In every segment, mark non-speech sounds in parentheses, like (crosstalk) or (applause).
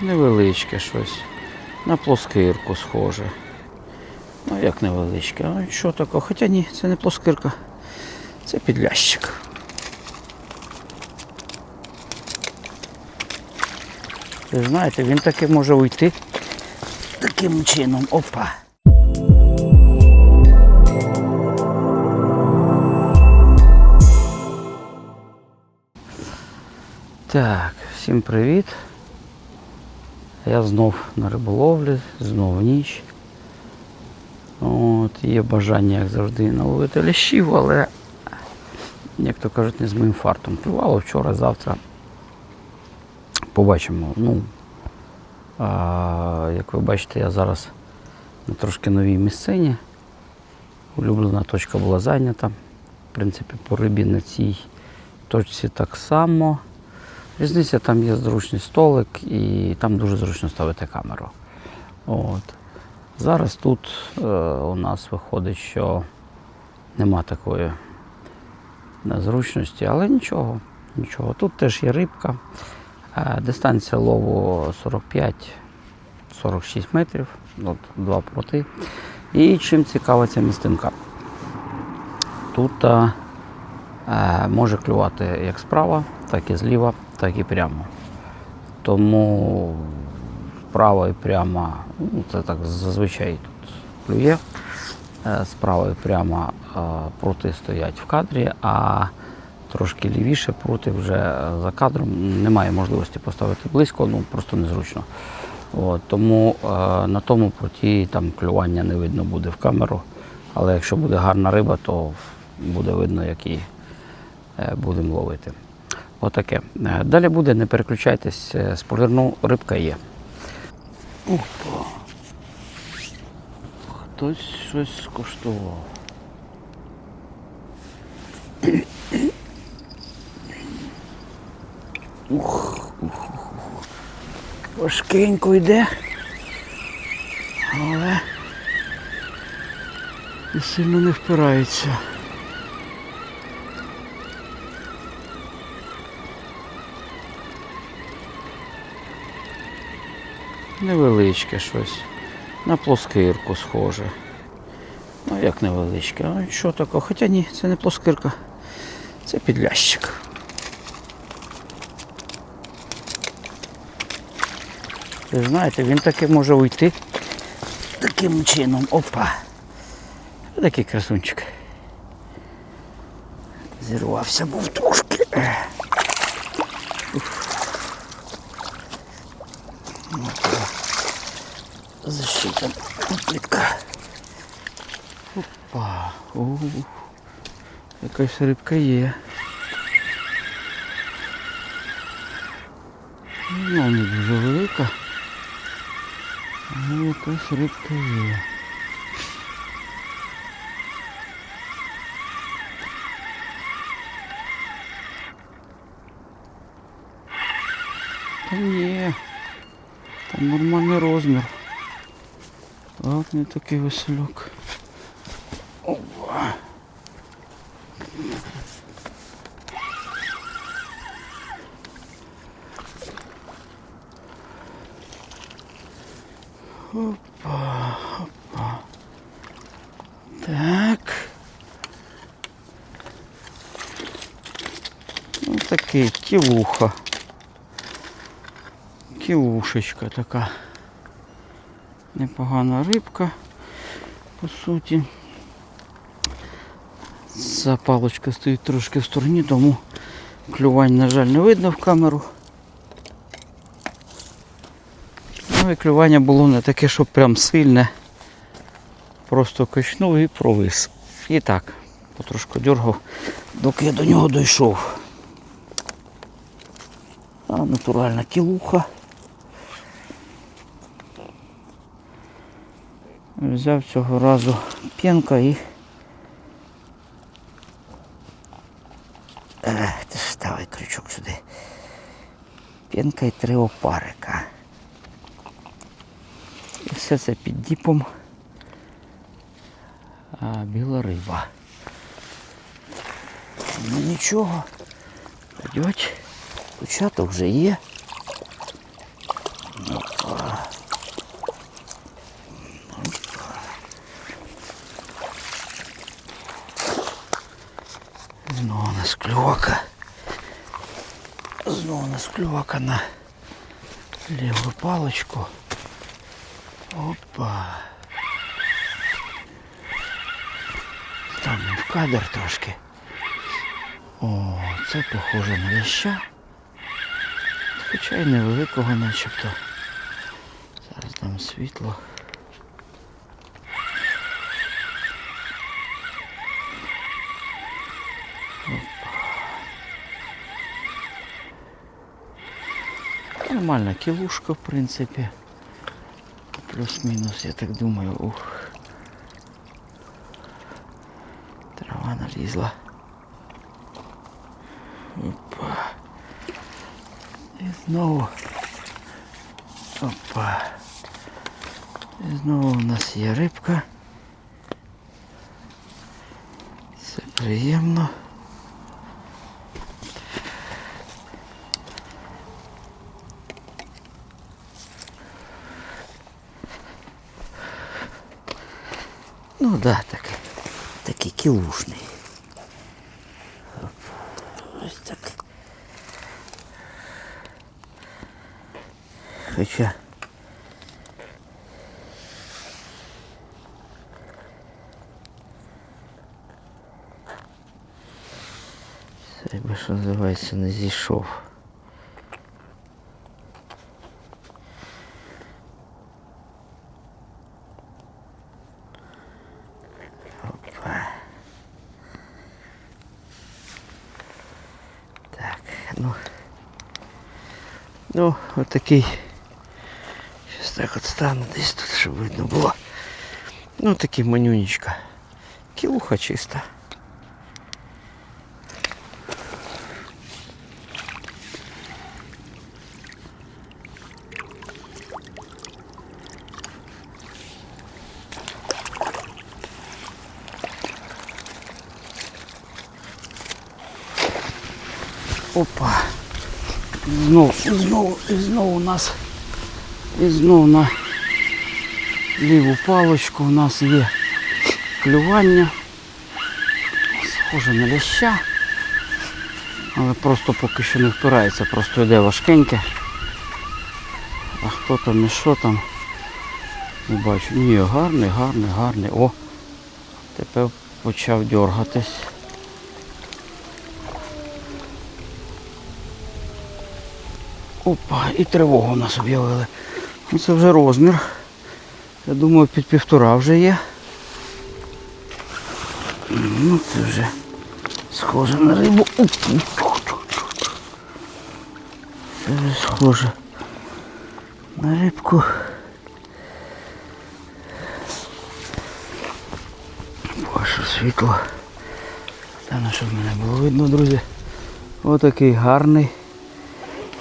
Невеличке щось. На плоскирку схоже. Ну як невеличке, а що таке? Хоча ні, це не плоскирка. Це підлящик. Ви знаєте, він таки може уйти таким чином. Опа. Так, всім привіт. Я знов на риболовлі, знов ніч. От, є бажання, як завжди, наловити лящів, але, як то кажуть, не з моїм фартом. Плювало вчора, завтра. Побачимо. Ну, а, як ви бачите, я зараз на трошки новій місцині. Улюблена точка була зайнята. В принципі, по рибі на цій точці так само. Різниця там є зручний столик і там дуже зручно ставити камеру. От. Зараз тут е, у нас виходить, що нема такої незручності, але нічого. нічого. Тут теж є рибка. Е, дистанція лову 45-46 метрів, от, два проти. І чим цікава ця містинка? Тут е, може клювати як справа, так і зліва, так і прямо. Тому вправо і прямо, ну, це так зазвичай тут клює. Е, Справа і прямо е, проти стоять в кадрі, а трошки лівіше проти вже е, за кадром. Немає можливості поставити близько, ну просто незручно. От, тому е, на тому проті там клювання не видно буде в камеру. Але якщо буде гарна риба, то буде видно, як її е, будемо ловити. Отаке. Е, Далі буде, не переключайтесь, е, спойлерну, рибка є. Опа. Хтось щось скуштував. Ух, ух, ух. Важкенько йде. Але і сильно не впирається. Невеличке щось. На плоскирку схоже. Ну як невеличке, а що таке? Хоча ні, це не плоскирка, це підлящик. Ви знаєте, він таки може уйти таким чином. Опа. Такий красунчик. Зірвався був трошки. Защита плитка. Опа. О, якась рибка є. Ну, не дуже велика. Але якась рибка є. Та ні. Там нормальний розмір. Гарний такий весельок. Опа. Опа, опа. Так. Ну такий кілуха. Кілушечка така. Непогана рибка, по суті. Ця палочка стоїть трошки в стороні, тому клювань, на жаль, не видно в камеру. Ну і клювання було не таке, що прям сильне. Просто качнув і провис. І так, потрошку дергав, доки я до нього дійшов. А натуральна кілуха. Взяв цього разу п'янка і. Ставай крючок сюди. П'янка і три опарика. І все це під діпом. А біла риба. Ну нічого. Пойдеть. Початок вже є. Знову нас кльока. Знову у нас кльока на ліву паличку. Опа. Там в кадр трошки. О, це похоже на ляща. Хоча й невеликого начебто. Зараз дам світло. Нормальна кілушка, в принципі. Плюс-мінус, я так думаю. Ух. Трава налізла. Опа. І знову. Опа. І знову у нас є рибка. Це приємно. Ну да, так. Такий кілушний. Оп, Ось так. Хоча. Це би що називається не зійшов. Отакий. Щас так от стану десь тут, щоб видно було. Ну, такий манюнечка. Кілуха чиста. Опа. Знову, знову, і знову у нас. І знову на ліву паличку у нас є клювання. Схоже на ляща. Але просто поки що не впирається, просто йде важкеньке. А хто там і що там? Не бачу. Ні, гарний, гарний, гарний. О! Тепер почав дергатись. Опа, і тривогу у нас об'явили. Ну це вже розмір. Я думаю, під півтора вже є. Ну це вже схоже на рибу. Це вже схоже на рибку. Ваше світло. Та ну щоб мене було видно, друзі. Отакий гарний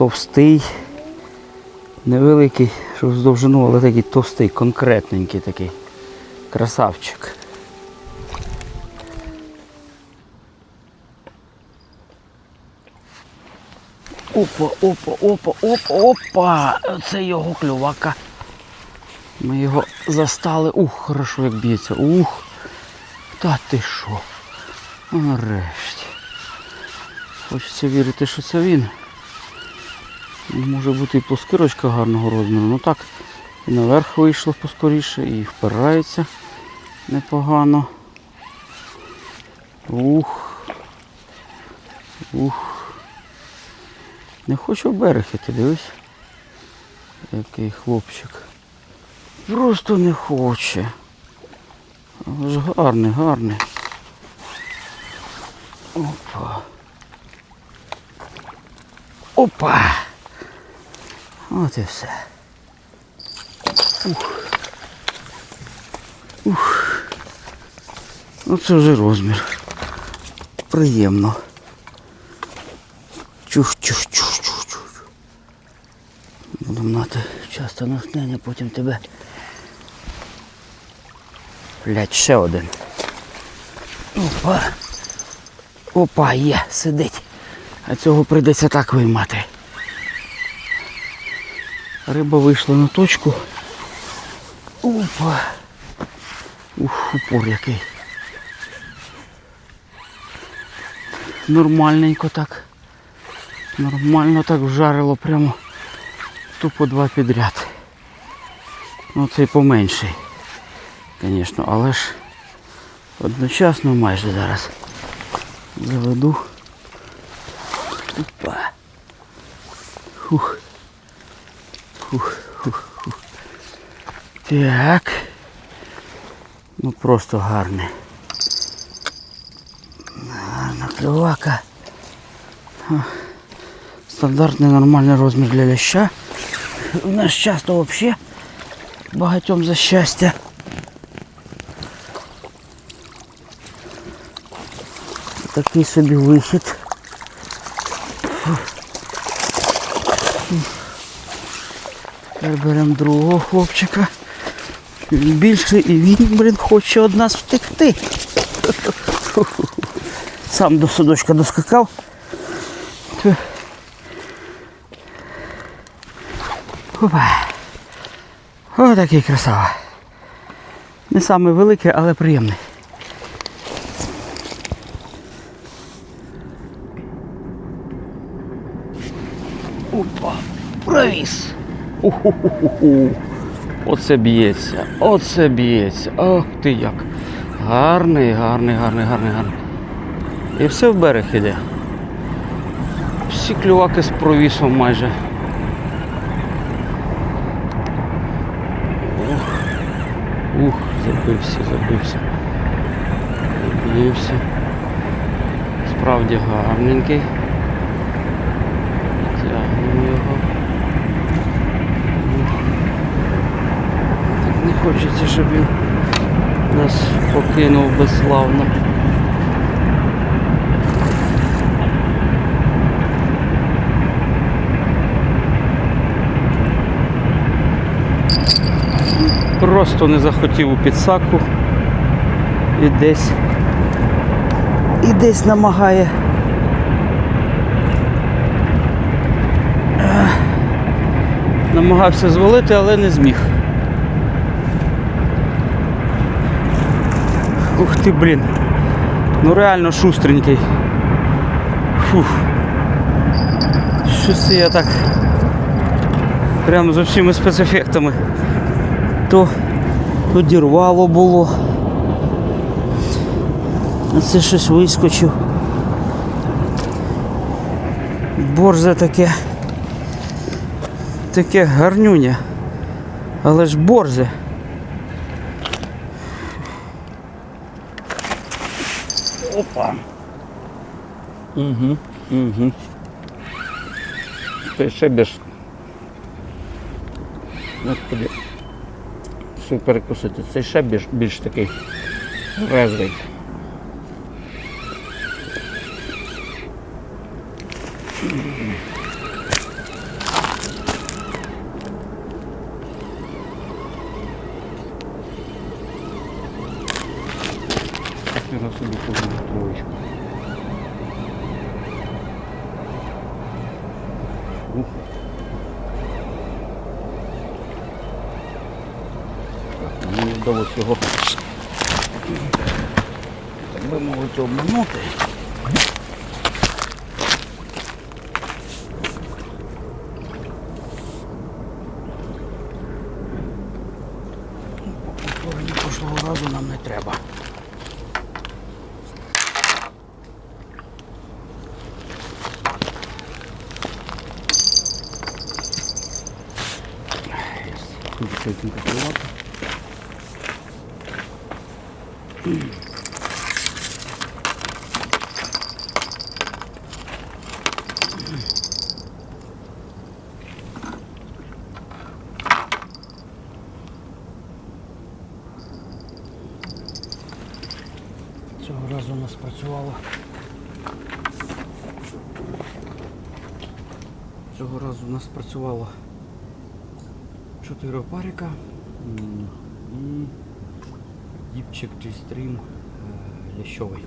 товстий, невеликий, що в довжину, але такий товстий, конкретненький такий. Красавчик. Опа, опа, опа, опа, опа! Це його клювака. Ми його застали. Ух, хорошо як б'ється. Ух! Та ти що? Нарешті. Хочеться вірити, що це він. Може бути і плоскирочка гарного розміру. Ну так, і наверх вийшло поскоріше, і впирається непогано. Ух. Ух. Не хочу в берег іти, дивись. Який хлопчик. Просто не хоче. Ж гарний, гарний. Опа. Опа! От і все. Ух. Ух. Оце вже розмір. Приємно. Чух, чух, чух, чух, чух. Буду мати часто натхнення, потім тебе. Блять, ще один. Опа. Опа, є, сидить. А цього прийдеться так виймати. Риба вийшла на точку. Опа. Ух, упор який. Нормальненько так. Нормально так вжарило прямо тупо два підряд. Ну цей поменший, звісно, але ж одночасно майже зараз заведу. Опа. Хух. Хух, хух, хух. Так. Ну просто гарне. Гарна клювака. А, Стандартний нормальний розмір для ляща. У нас часто взагалі багатьом за щастя. Такий собі вихід. Тепер беремо другого хлопчика. Він більший і він, блін, хоче від нас втекти. (laughs) Сам до садочка доскакав. Опа. О, такий красава. Не саме великий, але приємний. Уху-ху-ху-ху. Оце б'ється, оце б'ється. Ох ти як. Гарний, гарний, гарний, гарний, гарний. І все в берег іде. Всі клюваки з провісом майже. Ух, ух, забився, забився. Забився. Справді гарненький. Тягнемо його. Так не хочеться, щоб він нас покинув безславно. Просто не захотів у підсаку і десь і десь намагає намагався звалити, але не зміг. Ух ти, блін. Ну реально шустренький. Фух. Щось я так. Прямо з усіми спецефектами. То одірвало було. А це щось вискочив. Борзе таке. Таке гарнюня. Але ж борзе. Опа. Угу, угу. Ти ще більш. Господи. Все перекусити. Це ще більш, більш такий резвий. Би мовити, обманути. Повторення прошлого разу нам не треба. Дуже чотенько клювати. Цього разу у нас працювало. Цього разу у нас працювало чотири опарика. І діпчик G-Stream е, лящовий.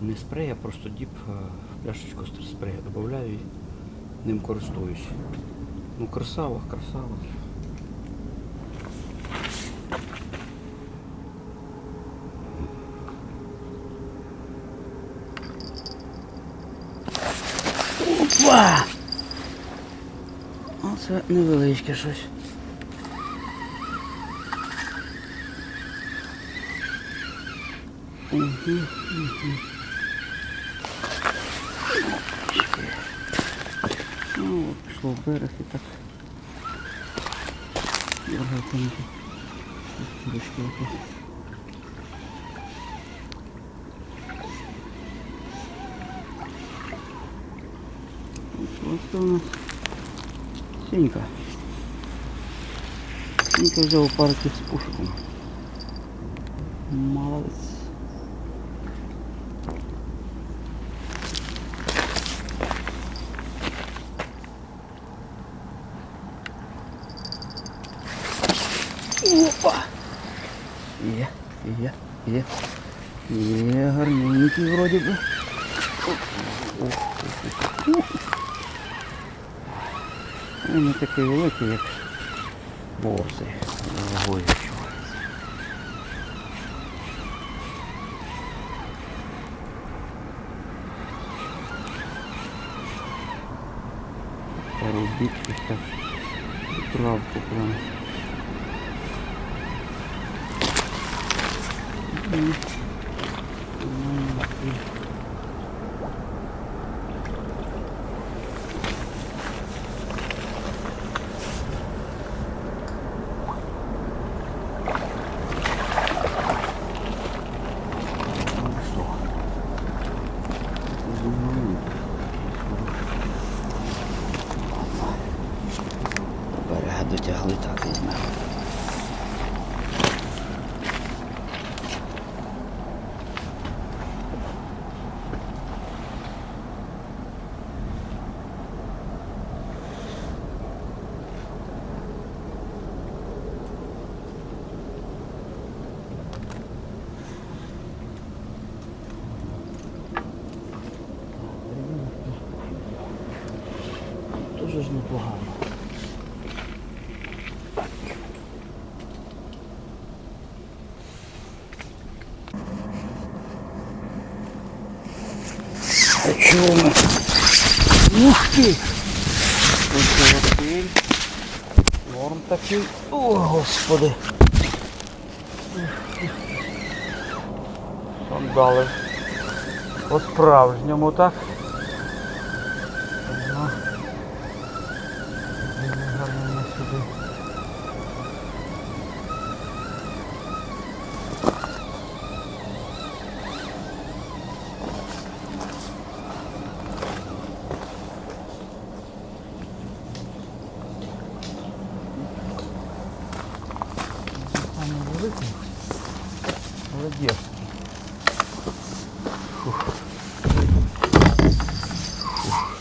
Не спрей, а просто діп е, в пляшечку спрея додаю і ним користуюсь. Ну красава, красава. Опа! Оце невеличке щось. Угу, угу. Ну, от пішло в берег і так. Ось у нас сінька. Сінька взяв парки з пушиком. Молодець. Опа! Є, є, є. Є, гарненький вроді би. Він не такий великий, як борзий. Вагою відчувається. Пару більших так. Травку прям. Берега дотягли так візьмемо. Дуже ж непогано. Чого? Ух ти! Норм такий. О, господи. Сандали. По-справжньому так. Ага. Дуже гарно сюди. Самый Фух. Молодец.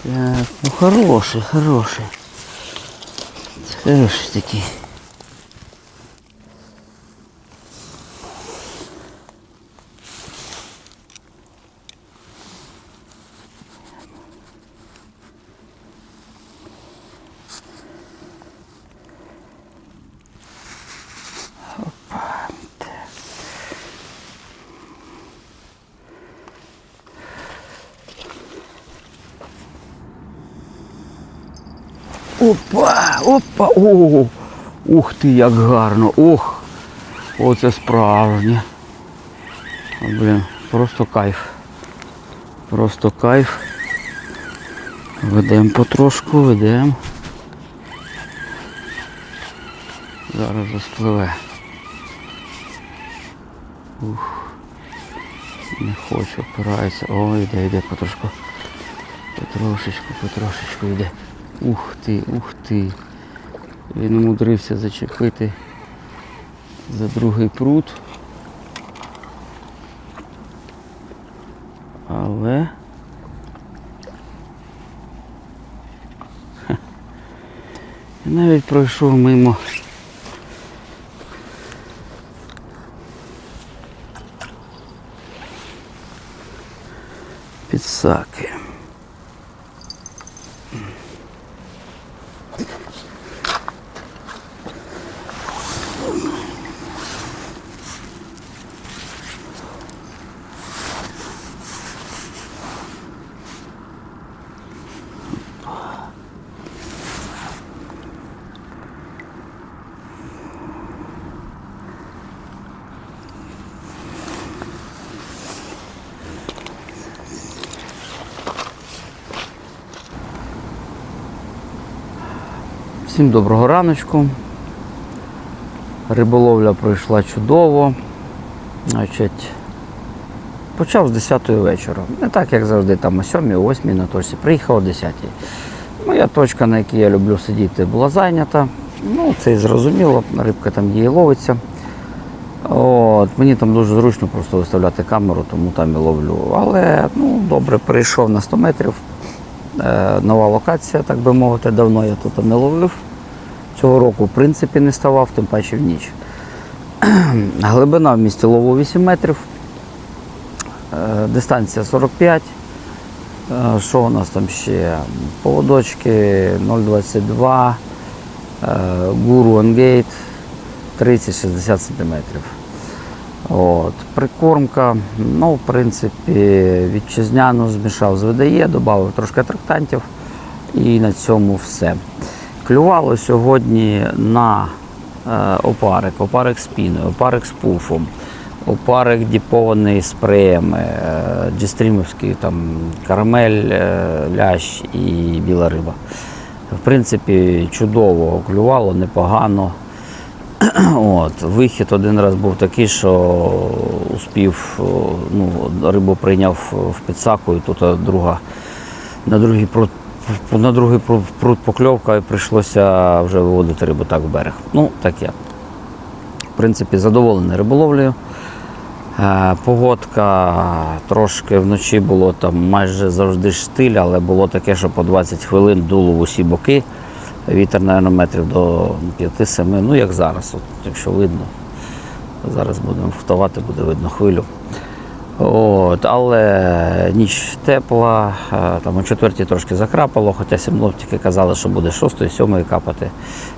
Так, ну хороший, хороший. Хороший такий. Опа, опа, о, ух ти, як гарно, ох, оце справжнє. Блін, просто кайф. Просто кайф. Ведемо потрошку, ведемо. Зараз розпливе. Ух. Не хочу, опирається. О, йде, йде потрошку. Потрошечку, потрошечку йде. Ух ти, ух ти. Він умудрився зачепити за другий прут. Але. Ха. Навіть пройшов мимо. Підсаки. Всім доброго раночку. Риболовля пройшла чудово. Значить, почав з 10 вечора. Не так, як завжди, там о 7, о 8 на точці. Приїхав о 10. Моя точка, на якій я люблю сидіти, була зайнята. Ну, це і зрозуміло, рибка там і ловиться. От, мені там дуже зручно просто виставляти камеру, тому там і ловлю. Але ну, добре, перейшов на 100 метрів. Е, нова локація, так би мовити, давно я тут не ловив. Цього року, в принципі, не ставав, тим паче в ніч. (clears throat) Глибина в місті лову 8 метрів, е, дистанція 45. Е, Що у нас там ще? Поводочки 0,22, е, гуру Енгейт 30-60 см. От. Прикормка, ну, в принципі, вітчизняну змішав з ВДЄ, додав трошки атрактантів і на цьому все. Клювало сьогодні на е, опарик, опарик з піною, опарик з пуфом, опарик діпований спреями, е, дістрімівський там карамель, е, лящ і біла риба. В принципі, чудово клювало, непогано. (clears throat) От, вихід один раз був такий, що успів, ну, рибу прийняв в підсаку, і тут друга, на другий пруд, на другий пру- пруд покльовка і прийшлося вже виводити рибу так в берег. Ну, таке. В принципі, задоволений риболовлею. Е, Погодка трошки вночі було там майже завжди штиль, але було таке, що по 20 хвилин дуло в усі боки. Вітер, мабуть, метрів до 5-7, ну як зараз, от, якщо видно. Зараз будемо вставати, буде видно хвилю. От, але ніч тепла, е, там о четвертій трошки закрапало, хоча сімноптики казали, що буде шостої, сьомої капати.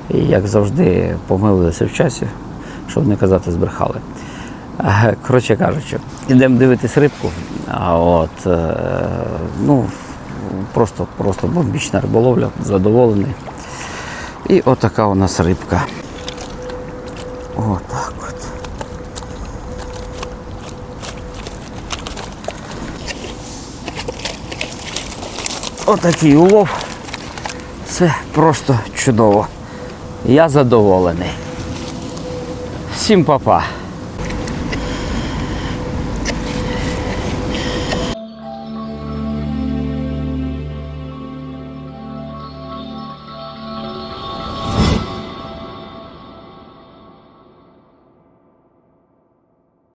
І як завжди, помилилися в часі, щоб не казати, збрехали. Е, Коротше кажучи, йдемо дивитись рибку. От, е, ну, просто, просто бомбічна риболовля, задоволений. І отака у нас рибка. Отак от. Отакий улов. Це просто чудово. Я задоволений. Всім па-па.